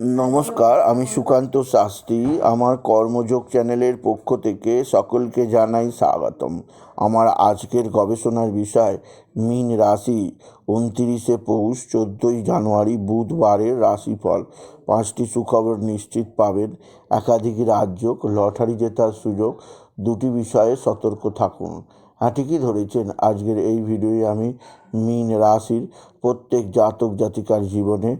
নমস্কার, আমি সুকান্ত শাস্ত্রী। আমার কর্মযোগ চ্যানেলের পক্ষ থেকে সকলকে জানাই স্বাগতম। আমার আজকের গবেষণার বিষয়, মীন রাশি, উনত্রিশে পৌষ, চোদ্দোই জানুয়ারি, বুধবারের রাশিফল। পাঁচটি সুখবর নিশ্চিত পাবেন। একাধিক রাজ্য লটারি জেতার সুযোগ, দুটি বিষয়ে সতর্ক থাকুন। ঠিকই ধরেছেন। আজকের এই ভিডিওয়ে আমি মীন রাশির প্রত্যেক জাতক জাতিকার জীবনে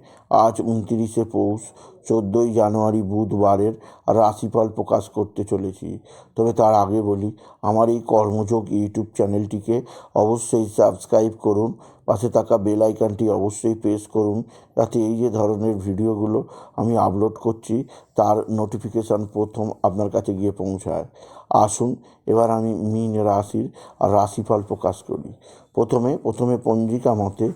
আজ উনতিরিশে পৌষ, চোদ্দোই জানুয়ারি বুধবারের রাশিফল প্রকাশ করতে চলেছি। তবে তার আগে বলি, আমার এই কর্মযোগ ইউটিউব চ্যানেলটিকে অবশ্যই সাবস্ক্রাইব করুন, পাশে থাকা বেল আইকনটি অবশ্যই প্রেস করুন, যাতে এই যে ধরনের ভিডিওগুলো আমি আপলোড করছি, তার নোটিফিকেশান প্রথম আপনার কাছে গিয়ে পৌঁছায়। আসুন, এবার আমি মীন রাশির রাশিফল প্রকাশ করি। প্রথমে প্রথমে পঞ্জিকা মতে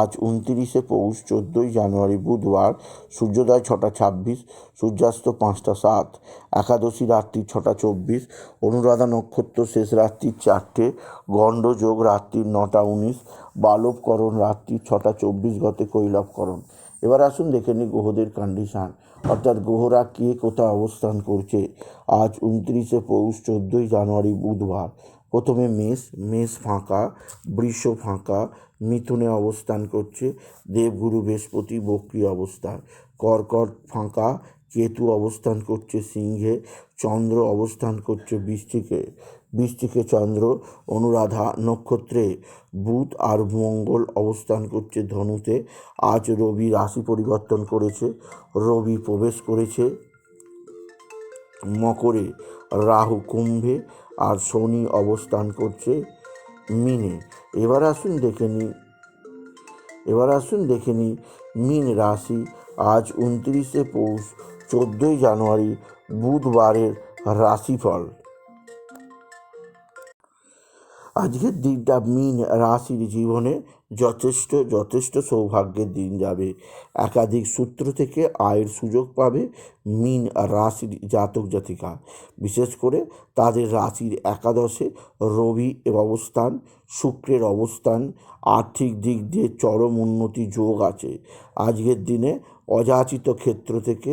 আজ উনতিরিশে পৌষ চোদ্দোই জানুয়ারি বুধবার, সূর্যোদয় ছটা ছাব্বিশ, সূর্যাস্ত পাঁচটা সাত, একাদশী রাত্রি ছটা চব্বিশ, অনুরাধা নক্ষত্র শেষ রাত্রি চারটে, গণ্ডযোগ রাত্রি নটা উনিশ, বালবকরণ রাত্রি ছটা চব্বিশ গতে কৈলবকরণ এবার আসুন দেখে নিই গ্রহদের কন্ডিশান অর্থাৎ গ্রহরা কে কোথায় অবস্থান করছে? আজ উনত্রিশে পৌষ, চোদ্দোই জানুয়ারি, বুধবার। প্রথমে মেষ মেষ ফাঁকা, বৃষ ফাঁকা, মিথুনে অবস্থান করছে, দেবগুরু বৃহস্পতি, বক্রী অবস্থায় কর্কট ফাঁকা, কেতু অবস্থান করছে সিংহে, চন্দ্র অবস্থান করছে বৃশ্চিকে চন্দ্র, অনুরাধা নক্ষত্রে বুধ আর মঙ্গল অবস্থান করছে ধনুতে। আজ রবি রাশি পরিবর্তন করেছে, রবি প্রবেশ করেছে মকরে, রাহু কুম্ভে আর শনি অবস্থান করছে মিনে। এবার আসুন দেখে নিই এবার আসুন দেখে নিই মিন রাশি। আজ উনত্রিশে পৌষ, চোদ্দোই জানুয়ারি, বুধবারের রাশিফল। আজকের দিনটা মিন রাশির জীবনে যথেষ্ট যথেষ্ট সৌভাগ্যের দিন যাবে। একাধিক সূত্র থেকে আয়ের সুযোগ পাবে মিন রাশির জাতক জাতিকা। বিশেষ করে তাদের রাশির একাদশে রবি অবস্থান, শুক্রের অবস্থান, আর্থিক দিক দিয়ে চরম উন্নতি যোগ আছে। আজকের দিনে অযাচিত ক্ষেত্র থেকে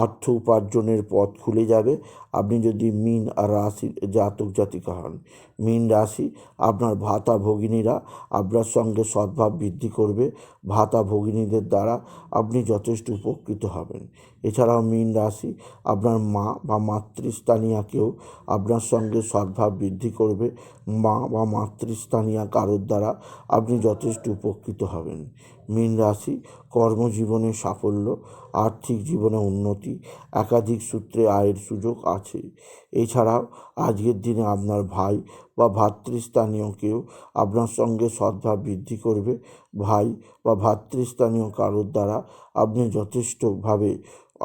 অর্থ উপার্জনের পথ খুলে যাবে। আপনি যদি মিন রাশির জাতক জাতিকা হন মিন রাশি, আপনার ভাতা ভগিনীরা আপনার সঙ্গে সদ্ভাব বৃদ্ধি করবে। ভাতা ভগিনীদের দ্বারা আপনি যথেষ্ট উপকৃত হবেন। এছাড়াও মিন রাশি, আপনার মা বা মাতৃস্থানীয়াকেও আপনার সঙ্গে সদ্ভাব বৃদ্ধি করবে। মা বা মাতৃস্থানীয়া কারোর দ্বারা আপনি যথেষ্ট উপকৃত হবেন। মীন রাশি, কর্মজীবনে সাফল্য, আর্থিক জীবনে উন্নতি, একাধিক সূত্রে আয়ের সুযোগ আছে। এছাড়াও আজকের দিনে আপনার ভাই বা ভাতৃস্থানীয় কেউ আপনার সঙ্গে সদ্ভাব বৃদ্ধি করবে। ভাই বা ভাতৃস্থানীয় কারোর দ্বারা আপনি যথেষ্টভাবে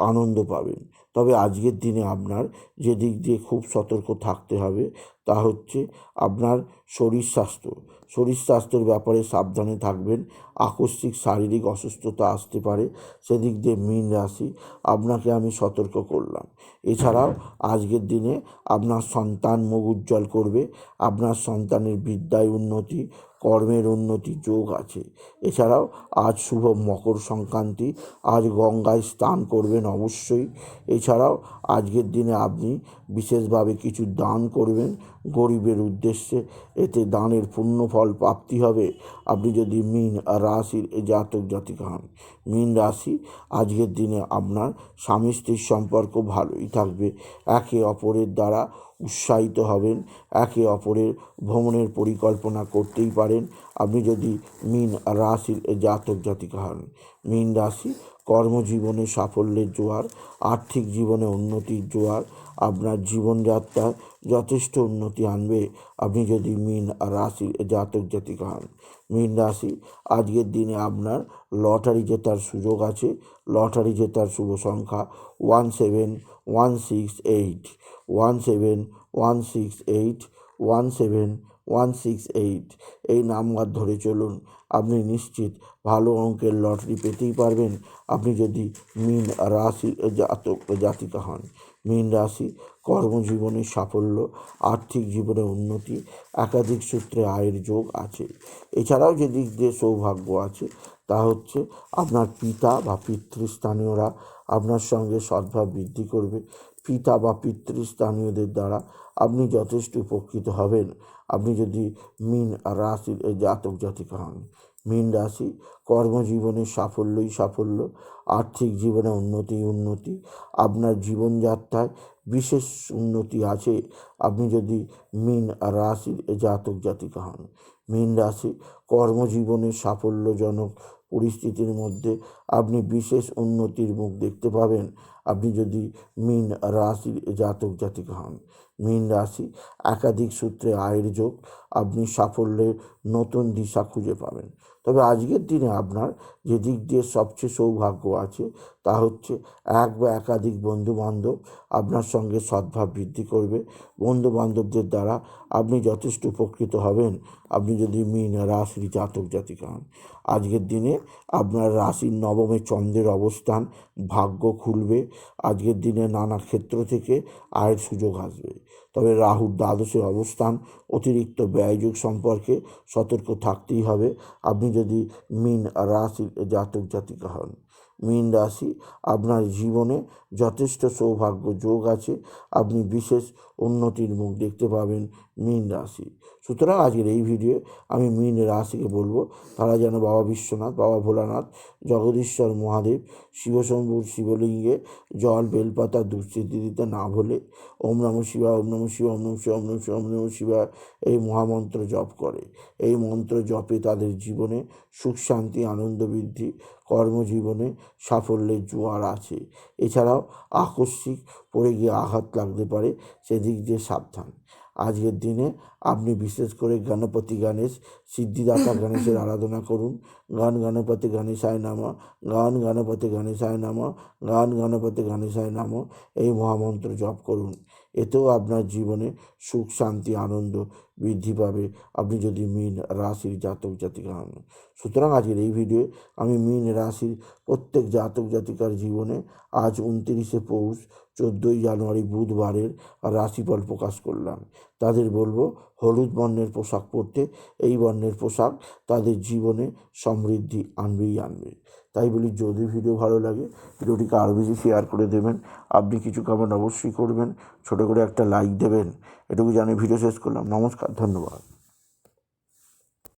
আনন্দ পাবেন। তবে আজকের দিনে আপনার যে দিক দিয়ে খুব সতর্ক থাকতে হবে তা হচ্ছে আপনার শরীর স্বাস্থ্য। শরীর স্বাস্থ্যের ব্যাপারে সাবধানে থাকবেন। আকস্মিক শারীরিক অসুস্থতা আসতে পারে। সেদিক দিয়ে মীন রাশি, আপনাকে আমি সতর্ক করলাম। এছাড়াও আজকের দিনে আপনার সন্তান মুখ উজ্জ্বল করবে। আপনার সন্তানের বিদ্যায় উন্নতি, কর্মের উন্নতি যোগ আছে। এছাড়াও আজ শুভ মকর সংক্রান্তি, আজ গঙ্গায় স্নান করবেন অবশ্যই। এছাড়াও আজকের দিনে আপনি বিশেষভাবে কিছু দান করবেন। গরিবের উদ্দেশ্যে এতে দানের পুণ্যফল ফল প্রাপ্তি হবে। আপনি যদি মিন রাশির জাতক জাতিকা হন, মিন রাশি আজকের দিনে আপনার স্বামী স্ত্রীর সম্পর্ক ভালোই থাকবে। একে অপরের দ্বারা উৎসাহিত হবেন, একে অপরের ভ্রমণের পরিকল্পনা করতেই পারেন। আপনি যদি মিন রাশির জাতক জাতিকা হন, মিন রাশি কর্মজীবনে সাফল্যের জোয়ার, আর্থিক জীবনে উন্নতির জোয়ার, আপনার জীবনযাত্রায় যথেষ্ট উন্নতি আনবে। আপনি যদি মিন রাশির জাতক জাতিকা হন, মিন রাশি আজকের দিনে আপনার লটারি জেতার সুযোগ আছে। লটারি জেতার শুভ সংখ্যা one seven one six eight. One seven one six eight one seven one six eight এই নাম্বার ধরে চলুন। আপনি নিশ্চিত ভালো অঙ্কের লটারি পেতেই পারবেন। আপনি যদি মিন রাশি জাতক জাতিকা হন, মীন রাশি কর্মজীবনে সাফল্য, আর্থিক জীবনে উন্নতি, একাধিক সূত্রে আয়ের যোগ আছে। এছাড়াও যে দিক দিয়ে সৌভাগ্য আছে তা হচ্ছে আপনার পিতা বা পিতৃস্থানীয়রা আপনার সঙ্গে সদ্ভাব বৃদ্ধি করবে। পিতা বা পিতৃস্থানীয়দের দ্বারা আপনি যথেষ্ট উপকৃত হবেন। আপনি যদি মিন রাশির জাতক জাতিকা হন, মীন রাশি কর্মজীবনে সাফল্যই সাফল্য, আর্থিক জীবনে উন্নতি উন্নতি, আপনার জীবনযাত্রায় বিশেষ উন্নতি আছে। আপনি যদি মীন রাশির জাতক জাতিকা হন, মীন রাশি কর্মজীবনে সাফল্যজনক পরিস্থিতির মধ্যে আপনি বিশেষ উন্নতির মুখ দেখতে পাবেন। আপনি যদি মীন রাশির জাতক জাতিক হন, মীন রাশি একাধিক সূত্রে আয়ের যোগ, আপনি সাফল্যের নতুন দিশা খুঁজে পাবেন। তবে আজকের দিনে আপনার যে দিক দিয়ে সবচেয়ে সৌভাগ্য আছে, তা হচ্ছে এক বা একাধিক বন্ধু বান্ধব আপনার সঙ্গে সদ্ভাব বৃদ্ধি করবে। বন্ধু বান্ধবদের দ্বারা আপনি যথেষ্ট উপকৃত হবেন। আপনি যদি মীন রাশির জাতক জাতিকা হন, আজকের দিনে আপনার রাশির নবমে চন্দ্রের অবস্থান ভাগ্য খুলবে। আজকের দিনে নানা ক্ষেত্র থেকে আয়ের সুযোগ আসবে। তবে রাহুর দ্বাদশের অবস্থান অতিরিক্ত ব্যয়যোগ সম্পর্কে সতর্ক থাকতেই হবে। আপনি যদি মিন রাশি, জাতক, জাতিকা হন, মীন রাশি, আপনার জীবনে যথেষ্ট সৌভাগ্য যোগ আছে। আপনি বিশেষ উন্নতির মুখ দেখতে পাবেন মীন রাশি। সুতরাং আজকের এই ভিডিও আমি মীন রাশিকে বলব। তারা যেন বাবা বিশ্বনাথ, বাবা ভোলানাথ, জগদীশ্বর মহাদেব, শিবশম্ভুর শিবলিঙ্গে জল, বেলপাতা দুঃস্থিতি দিতে না ভুলে ওম নম শিবা ওম নম শিবা ওম নম শিবা ওম নম শিবা ওম নম শিবা এই মহামন্ত্র জপ করে। এই মন্ত্র জপে তাদের জীবনে সুখ, শান্তি, আনন্দ বৃদ্ধি, কর্মজীবনে সাফল্যের জোয়ার আছে। এছাড়াও আকস্মিক পড়ে গিয়ে আঘাত লাগতে পারে, সেদিক দিয়ে সাবধান। আজকের দিনে আপনি বিশেষ করে গণপতি গণেশ, সিদ্ধিদাতা গণেশের আরাধনা করুন। গান গণপতি গণেশায় নামা, গান গণপতি গণেশায় নামা, গান গণপতি গণেশায় নামা, এই মহামন্ত্র জপ করুন। এতেও আপনার জীবনে সুখ, শান্তি, আনন্দ বৃদ্ধি পাবে। আপনি যদি মিন রাশির জাতক জাতিকা হন। সুতরাং আজকের এই ভিডিও আমি মিন রাশির প্রত্যেক জাতক জাতিকার জীবনে আজ উনত্রিশে পৌষ, চোদ্দোই জানুয়ারি বুধবারের রাশিফল প্রকাশ করলাম। তাদের বলব, হলুদ বর্ণের পোশাক পরতে, এই বর্ণের পোশাক তাদের জীবনে সমৃদ্ধি আনবেই আনবে। তাই বলি, যদি ভিডিও ভালো লাগে, ভিডিওটিকে আরও বেশি শেয়ার করে দেবেন। আপনি কিছু কমেন্ট অবশ্যই করবেন, ছোটো করে একটা লাইক দেবেন। এটুকু জানিয়ে ভিডিও শেষ করলাম। নমস্কার, ধন্যবাদ।